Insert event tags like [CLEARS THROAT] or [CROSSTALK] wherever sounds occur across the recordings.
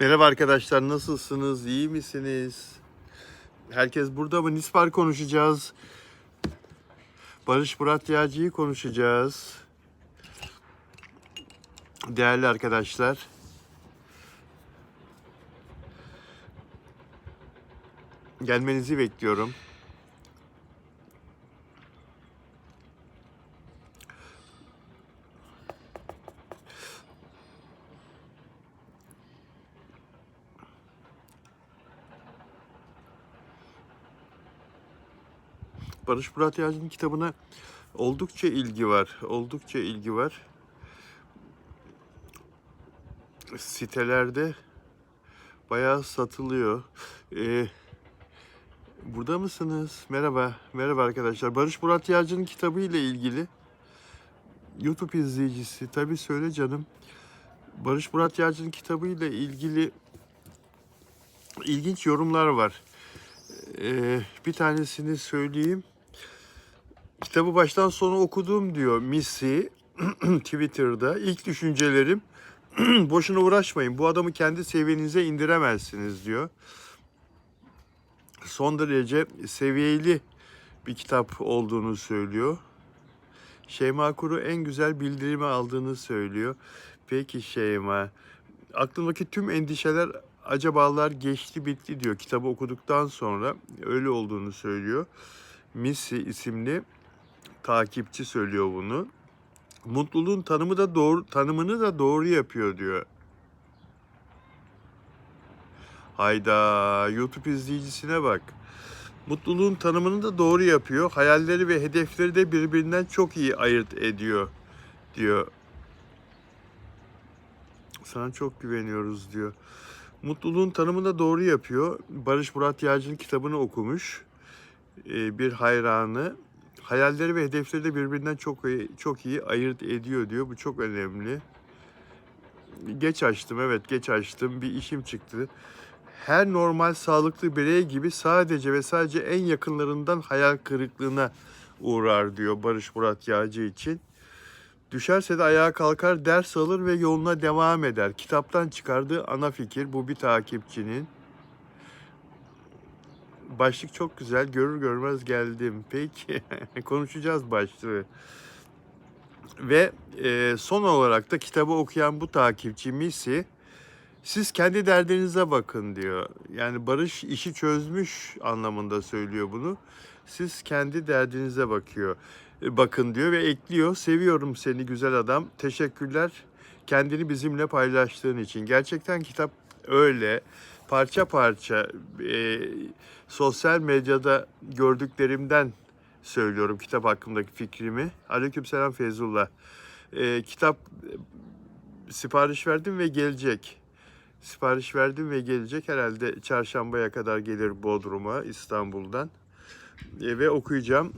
Merhaba arkadaşlar nasılsınız? İyi misiniz? Herkes burada mı? Nispar konuşacağız. Barış Murat Yağcı'yı konuşacağız. Değerli arkadaşlar. Gelmenizi bekliyorum. Barış Murat Yağcı'nın kitabına oldukça ilgi var. Oldukça ilgi var. Sitelerde bayağı satılıyor. Ee, burada mısınız? Merhaba. Merhaba arkadaşlar. Barış Murat Yağcı'nın kitabı ile ilgili YouTube izleyicisi tabii söyle canım. Barış Murat Yağcı'nın kitabı ile ilgili ilginç yorumlar var. Ee, bir tanesini söyleyeyim. Kitabı baştan sona okudum diyor Missy [CLEARS THROAT] Twitter'da. İlk düşüncelerim [CLEARS THROAT] boşuna uğraşmayın. Bu adamı kendi seviyenize indiremezsiniz diyor. Son derece seviyeli bir kitap olduğunu söylüyor. Şeyma Kuru en güzel bildirimi aldığını söylüyor. Peki Şeyma, aklımdaki tüm endişeler acabalar geçti bitti diyor. Kitabı okuduktan sonra öyle olduğunu söylüyor. Missy isimli takipçi söylüyor bunu. Mutluluğun tanımı da doğru tanımını da doğru yapıyor diyor. Hayda YouTube izleyicisine bak. Mutluluğun tanımını da doğru yapıyor. Hayalleri ve hedefleri de birbirinden çok iyi ayırt ediyor diyor. Sana çok güveniyoruz diyor. Mutluluğun tanımını da doğru yapıyor. Barış Murat Yağcı'nın kitabını okumuş. Ee, bir hayranı. Hayalleri ve hedefleri de birbirinden çok iyi, çok iyi ayırt ediyor diyor. Bu çok önemli. Geç açtım evet geç açtım. Bir işim çıktı. Her normal sağlıklı birey gibi sadece ve sadece en yakınlarından hayal kırıklığına uğrar diyor Barış Murat Yağcı için. Düşerse de ayağa kalkar, ders alır ve yoluna devam eder. Kitaptan çıkardığı ana fikir bu bir takipçinin. Başlık çok güzel. Görür görmez geldim. Peki [LAUGHS] konuşacağız başlığı. Ve e, son olarak da kitabı okuyan bu takipçi Missy siz kendi derdinize bakın diyor. Yani Barış işi çözmüş anlamında söylüyor bunu. Siz kendi derdinize bakıyor. E, Bakın diyor ve ekliyor. Seviyorum seni güzel adam. Teşekkürler kendini bizimle paylaştığın için. Gerçekten kitap öyle parça parça e, sosyal medyada gördüklerimden söylüyorum kitap hakkındaki fikrimi. Aleykümselam Feyzullah. E, kitap e, sipariş verdim ve gelecek. Sipariş verdim ve gelecek. Herhalde çarşambaya kadar gelir Bodrum'a İstanbul'dan. E, ve okuyacağım.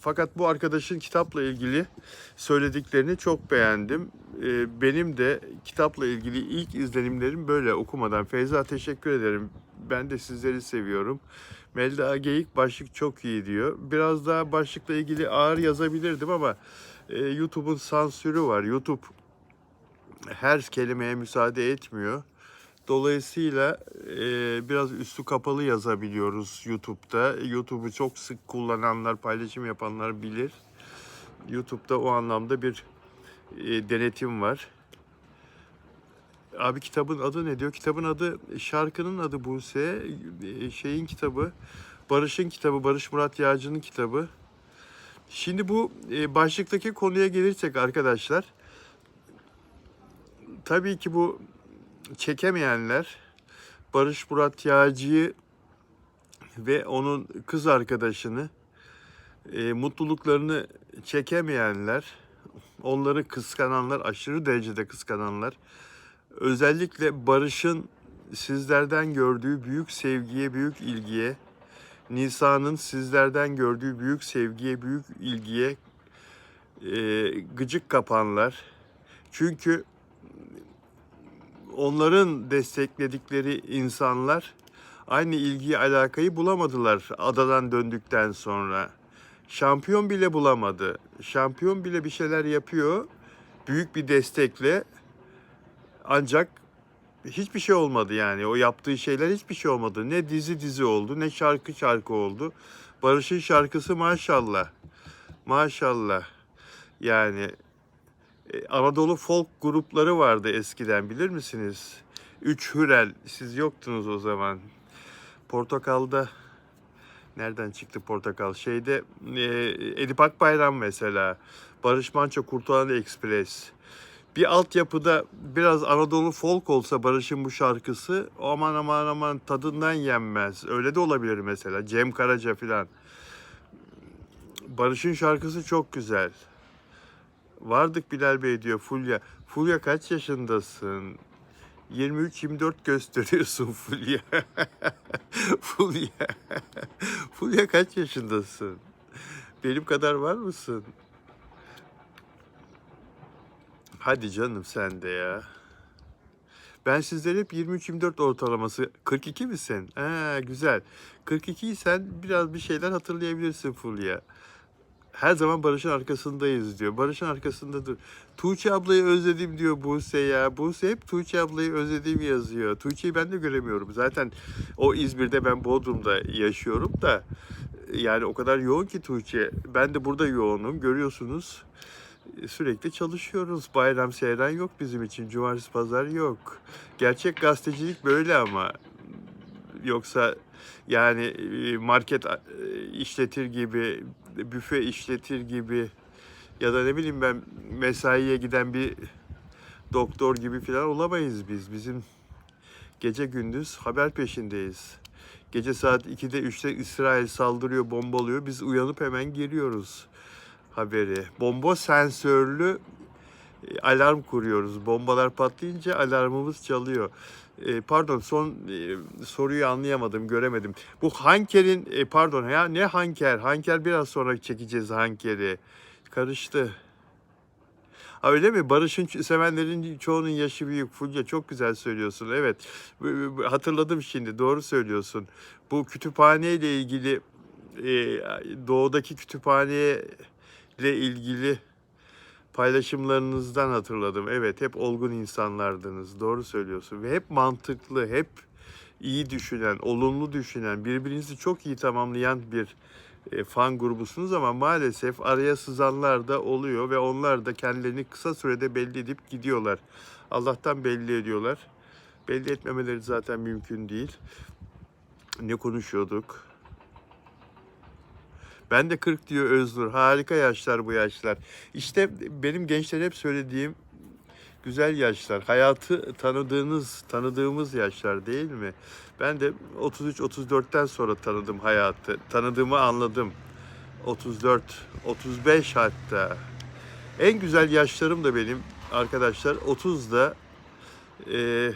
Fakat bu arkadaşın kitapla ilgili söylediklerini çok beğendim. E, Benim de kitapla ilgili ilk izlenimlerim böyle okumadan. Feyza teşekkür ederim. Ben de sizleri seviyorum. Melda Geyik başlık çok iyi diyor. Biraz daha başlıkla ilgili ağır yazabilirdim ama e, YouTube'un sansürü var. YouTube her kelimeye müsaade etmiyor. Dolayısıyla e, biraz üstü kapalı yazabiliyoruz YouTube'da. YouTube'u çok sık kullananlar, paylaşım yapanlar bilir. YouTube'da o anlamda bir e, denetim var. Abi kitabın adı ne diyor? Kitabın adı, şarkının adı Buse, şeyin kitabı, Barış'ın kitabı, Barış Murat Yağcı'nın kitabı. Şimdi bu e, başlıktaki konuya gelirsek arkadaşlar, tabii ki bu çekemeyenler Barış Murat Yağcı'yı ve onun kız arkadaşını e, mutluluklarını çekemeyenler, onları kıskananlar, aşırı derecede kıskananlar, özellikle Barış'ın sizlerden gördüğü büyük sevgiye, büyük ilgiye, Nisa'nın sizlerden gördüğü büyük sevgiye, büyük ilgiye e, gıcık kapanlar. Çünkü onların destekledikleri insanlar aynı ilgiyi alakayı bulamadılar adadan döndükten sonra. Şampiyon bile bulamadı. Şampiyon bile bir şeyler yapıyor büyük bir destekle ancak hiçbir şey olmadı yani. O yaptığı şeyler hiçbir şey olmadı. Ne dizi dizi oldu, ne şarkı şarkı oldu. Barış'ın şarkısı maşallah. Maşallah. Yani Anadolu folk grupları vardı eskiden bilir misiniz? Üç Hürel. Siz yoktunuz o zaman. Portakal'da nereden çıktı Portakal? Şeyde e, Edip Akbayram mesela. Barış Manço Kurtalan Express. Bir altyapıda biraz Anadolu folk olsa Barış'ın bu şarkısı aman aman aman tadından yenmez. Öyle de olabilir mesela. Cem Karaca filan. Barış'ın şarkısı çok güzel. Vardık Bilal Bey diyor Fulya. Fulya kaç yaşındasın? 23-24 gösteriyorsun [LAUGHS] Fulya. Fulya. Fulya kaç yaşındasın? Benim kadar var mısın? Hadi canım sen de ya. Ben sizden hep 23-24 ortalaması. 42 misin? Ha, güzel. 42 isen biraz bir şeyler hatırlayabilirsin Fulya. Her zaman Barış'ın arkasındayız diyor. Barış'ın arkasında dur. Tuğçe ablayı özledim diyor Buse ya. Buse hep Tuğçe ablayı özledim yazıyor. Tuğçe'yi ben de göremiyorum. Zaten o İzmir'de ben Bodrum'da yaşıyorum da yani o kadar yoğun ki Tuğçe. Ben de burada yoğunum. Görüyorsunuz sürekli çalışıyoruz. Bayram seyran yok bizim için. Cumartesi pazar yok. Gerçek gazetecilik böyle ama. Yoksa yani e, market e, işletir gibi, büfe işletir gibi ya da ne bileyim ben mesaiye giden bir doktor gibi falan olamayız biz. Bizim gece gündüz haber peşindeyiz. Gece saat 2'de 3'te İsrail saldırıyor, bombalıyor. Biz uyanıp hemen giriyoruz haberi. Bomba sensörlü e, alarm kuruyoruz. Bombalar patlayınca alarmımız çalıyor. E, pardon son e, soruyu anlayamadım, göremedim. Bu Hanker'in e, pardon ya ne Hanker? Hanker biraz sonra çekeceğiz Hanker'i. Karıştı. Ha öyle mi? Barış'ın sevenlerin çoğunun yaşı büyük. Fulya çok güzel söylüyorsun. Evet. Hatırladım şimdi. Doğru söylüyorsun. Bu kütüphane ile ilgili e, doğudaki kütüphaneye ile ilgili paylaşımlarınızdan hatırladım. Evet, hep olgun insanlardınız. Doğru söylüyorsun. Ve hep mantıklı, hep iyi düşünen, olumlu düşünen, birbirinizi çok iyi tamamlayan bir e, fan grubusunuz ama maalesef araya sızanlar da oluyor ve onlar da kendilerini kısa sürede belli edip gidiyorlar. Allah'tan belli ediyorlar. Belli etmemeleri zaten mümkün değil. Ne konuşuyorduk? Ben de 40 diyor Öznur. Harika yaşlar bu yaşlar. İşte benim gençlere hep söylediğim güzel yaşlar. Hayatı tanıdığınız, tanıdığımız yaşlar değil mi? Ben de 33-34'ten sonra tanıdım hayatı. Tanıdığımı anladım. 34, 35 hatta. En güzel yaşlarım da benim arkadaşlar 30'da e,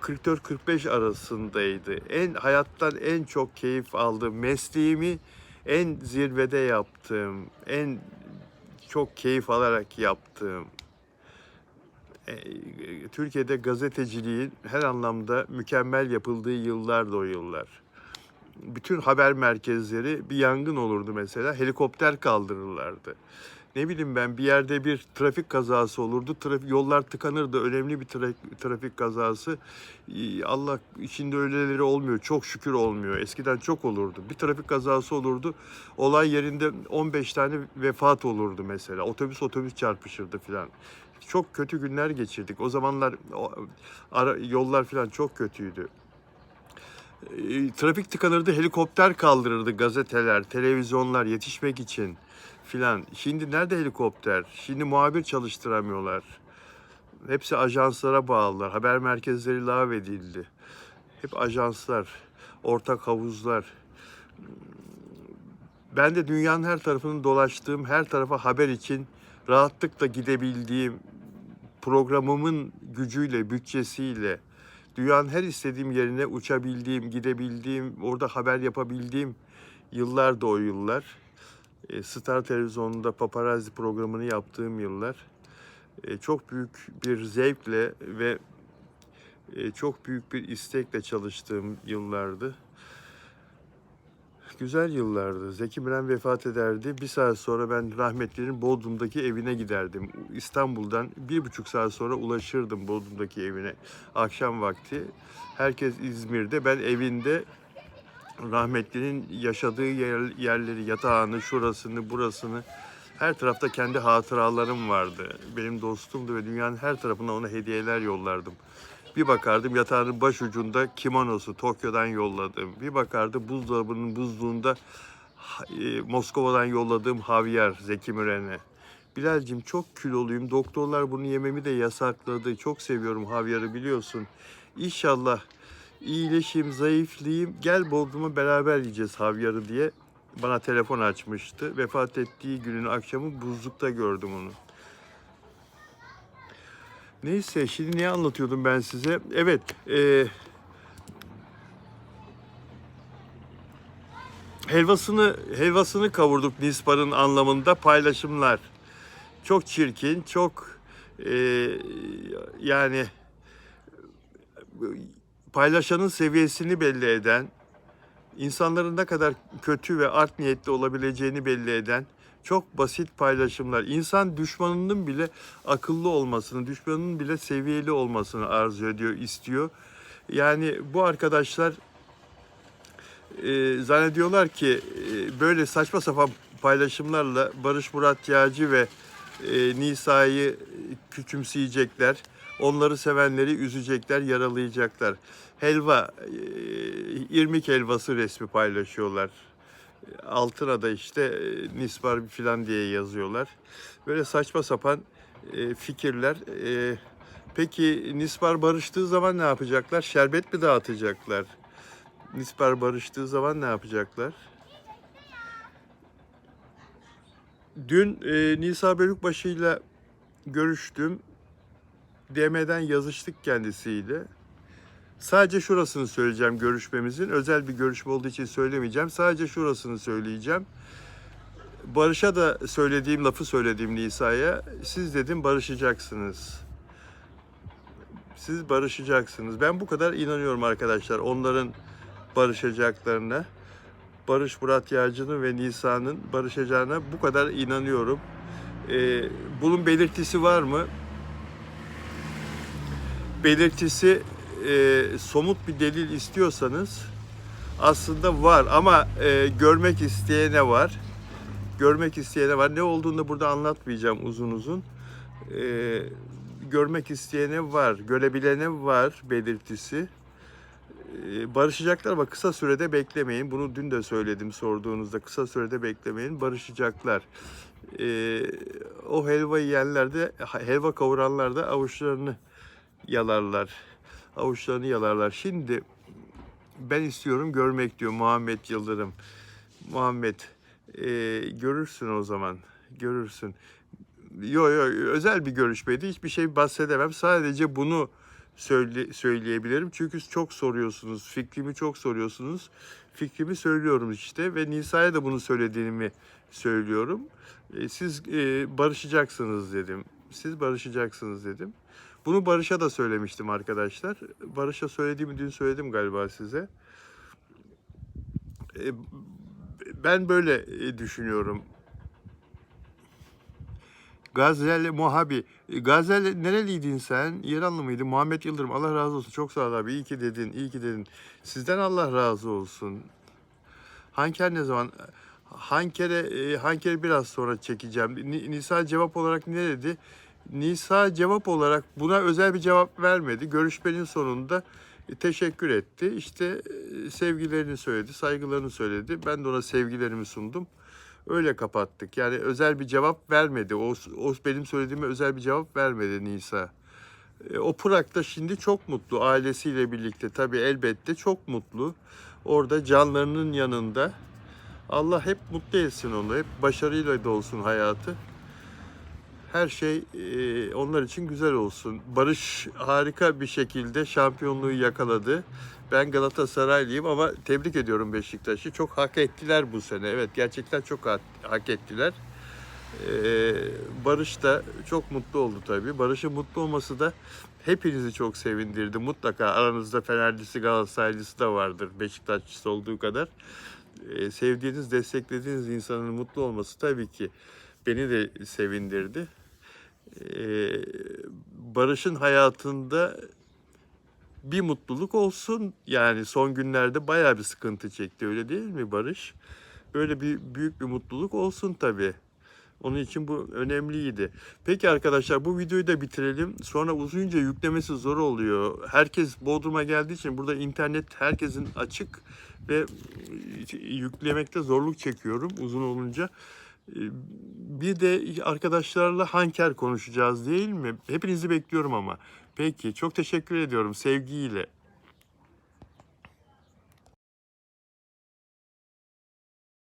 44-45 arasındaydı. En hayattan en çok keyif aldığım mesleğimi en zirvede yaptığım, en çok keyif alarak yaptığım e, Türkiye'de gazeteciliğin her anlamda mükemmel yapıldığı yıllardı o yıllar. Bütün haber merkezleri bir yangın olurdu mesela, helikopter kaldırırlardı. Ne bileyim ben bir yerde bir trafik kazası olurdu, trafik, yollar tıkanırdı, önemli bir trafik, trafik kazası. Allah içinde öyleleri olmuyor, çok şükür olmuyor. Eskiden çok olurdu. Bir trafik kazası olurdu, olay yerinde 15 tane vefat olurdu mesela. Otobüs otobüs çarpışırdı filan çok kötü günler geçirdik. O zamanlar o, ara, yollar falan çok kötüydü. Trafik tıkanırdı, helikopter kaldırırdı gazeteler, televizyonlar yetişmek için filan. Şimdi nerede helikopter? Şimdi muhabir çalıştıramıyorlar. Hepsi ajanslara bağlılar. Haber merkezleri lağvedildi. Hep ajanslar, ortak havuzlar. Ben de dünyanın her tarafını dolaştığım, her tarafa haber için rahatlıkla gidebildiğim programımın gücüyle, bütçesiyle dünyanın her istediğim yerine uçabildiğim, gidebildiğim, orada haber yapabildiğim yıllar da o yıllar. E, Star Televizyonu'nda paparazzi programını yaptığım yıllar. E, çok büyük bir zevkle ve e, çok büyük bir istekle çalıştığım yıllardı. güzel yıllardı. Zeki Müren vefat ederdi. Bir saat sonra ben rahmetlinin Bodrum'daki evine giderdim. İstanbul'dan bir buçuk saat sonra ulaşırdım Bodrum'daki evine. Akşam vakti. Herkes İzmir'de. Ben evinde rahmetlinin yaşadığı yer- yerleri, yatağını, şurasını, burasını her tarafta kendi hatıralarım vardı. Benim dostumdu ve dünyanın her tarafına ona hediyeler yollardım. Bir bakardım yatağının baş ucunda kimonosu Tokyo'dan yolladım. Bir bakardım buzdolabının buzluğunda e, Moskova'dan yolladığım havyar Zeki Müren'e. Bilal'cim çok kiloluyum. Doktorlar bunu yememi de yasakladı. Çok seviyorum havyarı biliyorsun. İnşallah iyileşeyim, zayıflayayım. Gel Bodrum'a beraber yiyeceğiz havyarı diye bana telefon açmıştı. Vefat ettiği günün akşamı buzlukta gördüm onu. Neyse şimdi ne anlatıyordum ben size? Evet, e, helvasını helvasını kavurduk Nispar'ın anlamında paylaşımlar. Çok çirkin, çok e, yani paylaşanın seviyesini belli eden, insanların ne kadar kötü ve art niyetli olabileceğini belli eden çok basit paylaşımlar. İnsan düşmanının bile akıllı olmasını, düşmanının bile seviyeli olmasını arzu ediyor, istiyor. Yani bu arkadaşlar e, zannediyorlar ki e, böyle saçma sapan paylaşımlarla Barış Murat Yağcı ve e, Nisa'yı küçümseyecekler. Onları sevenleri üzecekler, yaralayacaklar. Helva, e, irmik helvası resmi paylaşıyorlar. Altına da işte e, Nispar filan diye yazıyorlar. Böyle saçma sapan e, fikirler. Peki Nispar barıştığı zaman ne yapacaklar? Şerbet mi dağıtacaklar? Nispar barıştığı zaman ne yapacaklar? Dün e, Nisa Bölükbaşı'yla görüştüm. DM'den yazıştık kendisiyle. Sadece şurasını söyleyeceğim görüşmemizin. Özel bir görüşme olduğu için söylemeyeceğim. Sadece şurasını söyleyeceğim. Barış'a da söylediğim lafı söylediğim Nisa'ya. Siz dedim barışacaksınız. Siz barışacaksınız. Ben bu kadar inanıyorum arkadaşlar onların barışacaklarına. Barış Murat Yağcı'nın ve Nisa'nın barışacağına bu kadar inanıyorum. Ee, bunun belirtisi var mı? Belirtisi e, somut bir delil istiyorsanız aslında var ama e, görmek isteyene var. Görmek isteyene var. Ne olduğunu da burada anlatmayacağım uzun uzun. E, görmek isteyene var, görebilene var belirtisi. E, barışacaklar ama kısa sürede beklemeyin. Bunu dün de söyledim sorduğunuzda. Kısa sürede beklemeyin. Barışacaklar. E, o helva yiyenler de, helva kavuranlar da avuçlarını yalarlar. Avuçlarını yalarlar. Şimdi ben istiyorum görmek diyor Muhammed Yıldırım. Muhammed e, görürsün o zaman. Görürsün. Yo yo özel bir görüşmeydi. Hiçbir şey bahsedemem. Sadece bunu söyle, söyleyebilirim. Çünkü çok soruyorsunuz. Fikrimi çok soruyorsunuz. Fikrimi söylüyorum işte ve Nisa'ya da bunu söylediğimi söylüyorum. E, siz e, barışacaksınız dedim. Siz barışacaksınız dedim. Bunu Barış'a da söylemiştim arkadaşlar. Barış'a söylediğimi dün söyledim galiba size. E, Ben böyle e, düşünüyorum. Gazel Muhabi. Gazel nereliydin sen? İranlı mıydın? Muhammed Yıldırım. Allah razı olsun. Çok sağ ol abi. İyi ki dedin. iyi ki dedin. Sizden Allah razı olsun. Hanker ne zaman? Hanker'e e, Hanker'i biraz sonra çekeceğim. Ni- Nisa cevap olarak ne dedi? Nisa cevap olarak buna özel bir cevap vermedi. Görüşmenin sonunda e, teşekkür etti. İşte e, sevgilerini söyledi, saygılarını söyledi. Ben de ona sevgilerimi sundum. Öyle kapattık. Yani özel bir cevap vermedi. O, o benim söylediğime özel bir cevap vermedi Nisa. E, O Prag'da şimdi çok mutlu ailesiyle birlikte. Tabii elbette çok mutlu. Orada canlarının yanında. Allah hep mutlu etsin onu. Hep başarıyla dolsun hayatı. Her şey e, onlar için güzel olsun. Barış harika bir şekilde şampiyonluğu yakaladı. Ben Galatasaraylıyım ama tebrik ediyorum Beşiktaş'ı. Çok hak ettiler bu sene. Evet gerçekten çok hak, ettiler. Ee, Barış da çok mutlu oldu tabii. Barış'ın mutlu olması da hepinizi çok sevindirdi. Mutlaka aranızda Fenerlisi, Galatasaraylısı da vardır. Beşiktaşlısı olduğu kadar. e, sevdiğiniz, desteklediğiniz insanın mutlu olması tabii ki beni de sevindirdi. E, Barış'ın hayatında bir mutluluk olsun. Yani son günlerde bayağı bir sıkıntı çekti öyle değil mi Barış? Böyle bir büyük bir mutluluk olsun tabii. Onun için bu önemliydi. Peki arkadaşlar bu videoyu da bitirelim. Sonra uzunca yüklemesi zor oluyor. Herkes Bodrum'a geldiği için burada internet herkesin açık ve yüklemekte zorluk çekiyorum uzun olunca. Bir de arkadaşlarla Hanker konuşacağız değil mi? Hepinizi bekliyorum ama. Peki çok teşekkür ediyorum sevgiyle.